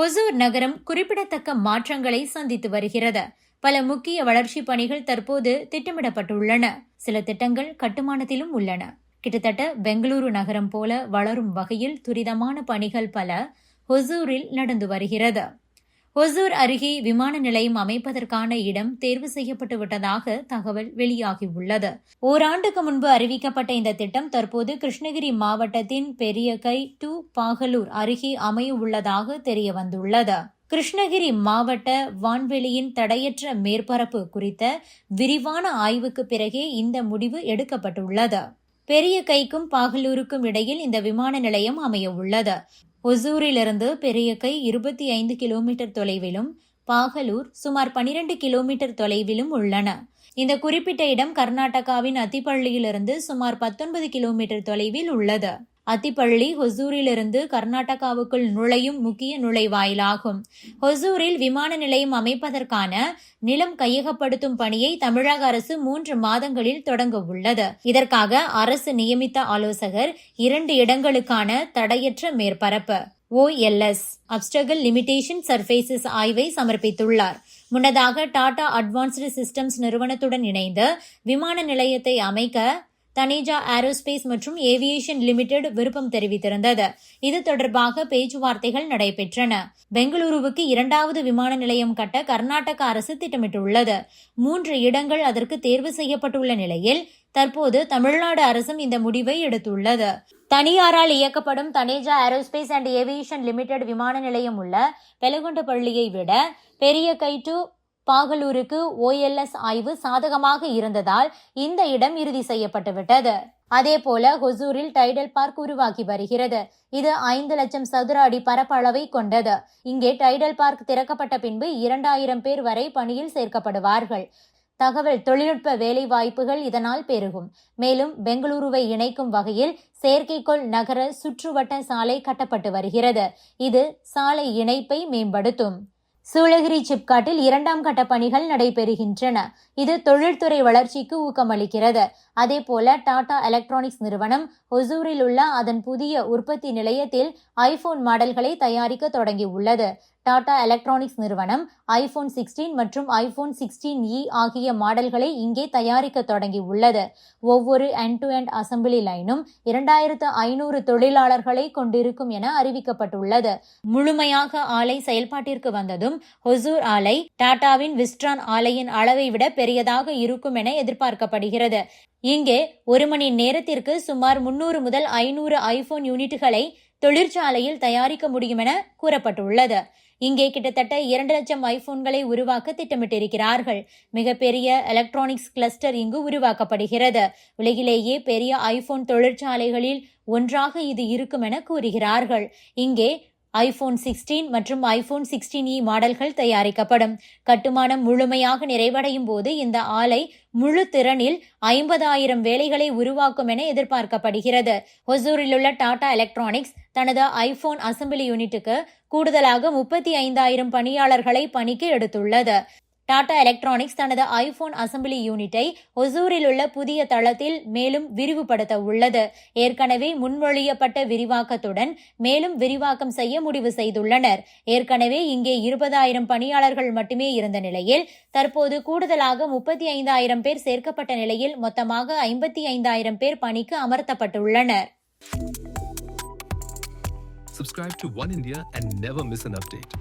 ஹொசூர் நகரம் குறிப்பிடத்தக்க மாற்றங்களை சந்தித்து வருகிறது. பல முக்கிய வளர்ச்சிப் பணிகள் தற்போது திட்டமிடப்பட்டுள்ளன. சில திட்டங்கள் கட்டுமானத்திலும் உள்ளன. கிட்டத்தட்ட பெங்களூரு நகரம் போல வளரும் வகையில் துரிதமான பணிகள் பல ஹொசூரில் நடந்து வருகிறது. ஹொசூர் அருகே விமான நிலையம் அமைப்பதற்கான இடம் தேர்வு செய்யப்பட்டு விட்டதாக தகவல் வெளியாகியுள்ளது. ஓராண்டுக்கு முன்பு அறிவிக்கப்பட்ட இந்த திட்டம் தற்போது கிருஷ்ணகிரி மாவட்டத்தின் பெரியகை டு பாகலூர் அருகே அமைய உள்ளதாக தெரிய வந்துள்ளது கிருஷ்ணகிரி மாவட்ட வான்வெளியின் தடையற்ற மேற்பரப்பு குறித்த விரிவான ஆய்வுக்கு பிறகே இந்த முடிவு எடுக்கப்பட்டுள்ளது. பெரிய கைக்கும் பாகலூருக்கும் இடையில் இந்த விமான நிலையம் அமைய உள்ளது ஒசூரிலிருந்து பெரியக்கை இருபத்தி ஐந்து கிலோமீட்டர் தொலைவிலும் பாகலூர் சுமார் பனிரெண்டு கிலோமீட்டர் தொலைவிலும் உள்ளன. இந்த குறிப்பிட்ட இடம் கர்நாடகாவின் அத்திப்பள்ளியிலிருந்து சுமார் பத்தொன்பது கிலோமீட்டர் தொலைவில் உள்ளது. அத்திப்பள்ளி ஹொசூரிலிருந்து கர்நாடகாவுக்குள் நுழையும் முக்கிய நுழைவாயிலாகும். ஹொசூரில் விமான நிலையம் அமைப்பதற்கான நிலம் கையகப்படுத்தும் பணியை தமிழக அரசு மூன்று மாதங்களில் தொடங்க உள்ளது. இதற்காக அரசு நியமித்த ஆலோசகர் இரண்டு இடங்களுக்கான தடையற்ற மேற்பரப்பு. ஓஎல்எஸ் அப்டகல் லிமிடேஷன் சர்ஃபேசஸ் ஆய்வை சமர்ப்பித்துள்ளார். முன்னதாக டாடா அட்வான்ஸ்டு சிஸ்டம்ஸ் நிறுவனத்துடன் இணைந்து விமான நிலையத்தை அமைக்க தனேஜா ஏரோஸ்பேஸ் மற்றும் ஏவியேஷன் லிமிடெட் விருப்பம் தெரிவித்திருந்தது. இது தொடர்பாக பேச்சுவார்த்தைகள் நடைபெற்றன. பெங்களூருவுக்கு இரண்டாவது விமான நிலையம் கட்ட கர்நாடக அரசு திட்டமிட்டுள்ளது. மூன்று இடங்கள் அதற்கு தேர்வு செய்யப்பட்டுள்ள நிலையில் தற்போது தமிழ்நாடு அரசும் இந்த முடிவை எடுத்துள்ளது. தனியாரால் இயக்கப்படும் Taneja aerospace and aviation limited விமான நிலையம் உள்ள வெலகுண்டப்பள்ளியை விட பெரிய கைட்டு பாகலூருக்கு ஓஎல்எஸ் ஆய்வு சாதகமாக இருந்ததால் இந்த இடம் இறுதி செய்யப்பட்டுவிட்டது அதேபோல ஹொசூரில் டைடல் பார்க் உருவாகி வருகிறது. இது ஐந்து லட்சம் சதுர அடி பரப்பளவை கொண்டது. இங்கே டைடல் பார்க் திறக்கப்பட்ட பின்பு இரண்டாயிரம் பேர் வரை பணியில் சேர்க்கப்படுவார்கள். தகவல் தொழில்நுட்ப வேலை வாய்ப்புகள் இதனால் பெருகும். மேலும் பெங்களூருவை இணைக்கும் வகையில் செயற்கைக்கோள் நகர சுற்றுவட்ட சாலை கட்டப்பட்டு வருகிறது. இது சாலை இணைப்பை மேம்படுத்தும். சூளகிரி சிப்காட்டில் இரண்டாம் கட்ட பணிகள் நடைபெறுகின்றன. இது தொழில்துறை வளர்ச்சிக்கு ஊக்கமளிக்கிறது. அதேபோல டாடா எலக்ட்ரானிக்ஸ் நிறுவனம் ஒசூரில் உள்ள அதன் புதிய உற்பத்தி நிலையத்தில் ஐபோன் மாடல்களை தயாரிக்க தொடங்கியுள்ளது. டாடா எலக்ட்ரானிக்ஸ் நிறுவனம் ஐபோன் சிக்ஸ்டீன் மற்றும் ஐபோன் சிக்ஸ்டீன் இ ஆகிய மாடல்களை இங்கே தயாரிக்க தொடங்கி உள்ளது ஒவ்வொரு எண்ட் டு அண்ட் அசம்பிளி லைனும் இரண்டாயிரத்து ஐநூறு தொழிலாளர்களை கொண்டிருக்கும் என அறிவிக்கப்பட்டுள்ளது. முழுமையாக ஆலை செயல்பாட்டிற்கு வந்ததும் ஹொசூர் ஆலை டாடாவின் விஸ்ட்ரான் ஆலையின் அளவை விட பெரியதாக இருக்கும் என எதிர்பார்க்கப்படுகிறது. இங்கே ஒரு மணி நேரத்திற்கு சுமார் முன்னூறு முதல் ஐநூறு ஐபோன் யூனிட்டுகளை தொழிற்சாலையில் தயாரிக்க முடியும் என கூறப்பட்டுள்ளது. இங்கே கிட்டத்தட்ட இரண்டு லட்சம் ஐபோன்களை உருவாக்க திட்டமிட்டிருக்கிறார்கள். மிகப்பெரிய எலக்ட்ரானிக்ஸ் கிளஸ்டர் இங்கு உருவாக்கப்படுகிறது. உலகிலேயே பெரிய ஐபோன் தொழிற்சாலைகளில் ஒன்றாக இது இருக்கும் என கூறுகிறார்கள். இங்கே ஐபோன் சிக்ஸ்டீன் மற்றும் ஐபோன் சிக்ஸ்டீன் இ மாடல்கள் தயாரிக்கப்படும். கட்டுமானம் முழுமையாக நிறைவடையும் போது இந்த ஆலை முழு திறனில் ஐம்பதாயிரம் வேலைகளை உருவாக்கும் என எதிர்பார்க்கப்படுகிறது. ஒசூரில் உள்ள டாடா எலக்ட்ரானிக்ஸ் தனது ஐபோன் அசம்பிளி யூனிட்டுக்கு கூடுதலாக முப்பத்தி ஐந்தாயிரம் பணியாளர்களை பணிக்கு எடுத்துள்ளது. டாடா எலக்ட்ரானிக்ஸ் தனது ஐபோன் அசம்பிளி யூனிட்டை ஒசூரில் உள்ள புதிய தளத்தில் மேலும் விரிவுபடுத்த உள்ளது. ஏற்கனவே முன்மொழியப்பட்ட விரிவாக்கத்துடன் மேலும் விரிவாக்கம் செய்ய முடிவு செய்துள்ளனர். ஏற்கனவே இங்கே இருபதாயிரம் பணியாளர்கள் மட்டுமே இருந்த நிலையில் தற்போது கூடுதலாக முப்பத்தி ஐந்தாயிரம் பேர் சேர்க்கப்பட்ட நிலையில் மொத்தமாக ஐம்பத்தி ஐந்தாயிரம் பேர் பணிக்கு அமர்த்தப்பட்டுள்ளனர். Subscribe to One India and never miss an update.